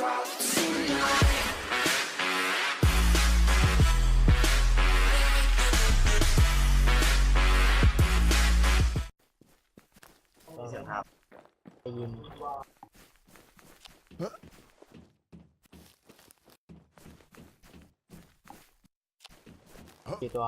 เสียงครับได้ยินกี่ตัว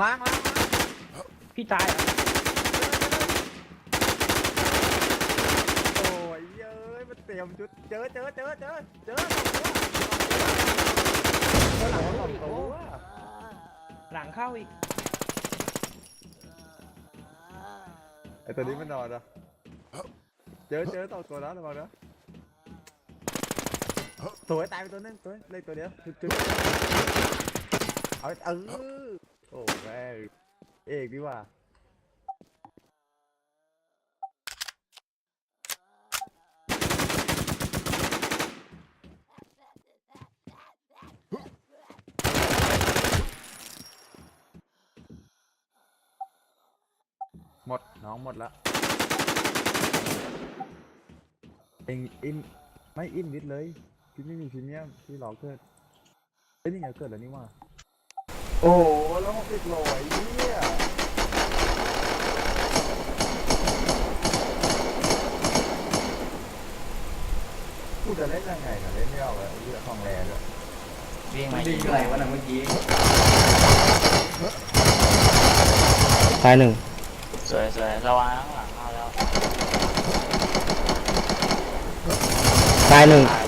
ล้างล้างพี่ตายเหรอโอ้ยเย้ยมันเตรียมชุดเจอเจอเจอเจอเจอเจอหลังสองตัวหลังเข้าอีกไอตัวนี้มันนอนอะเจอเจอสองตัวนะระวังนะตัวตายไปตัวนึงตัวเลยตัวเดียวจุดเอาเออ โอ้แม่งเอกดีว่า หมด น้องหมดละเองอินไม่อินนิดเลยพี่ไม่มีพรีเมียมพี่รอเกิดเอ้ยนี่ไงเกิดแล้วนี่ว่า โอ้โหแล้วหกสิบโลไอ้เนี่ยกูจะเล่นยังไงนะเล่นไม่ออกเลยเรื่องของแรงอะวิ่งมาดีอะไรวะน่ะเมื่อกี้ตายหนึ่งสวยสวยระวังข้างหลังเข้าแล้วตายหนึ่งตาย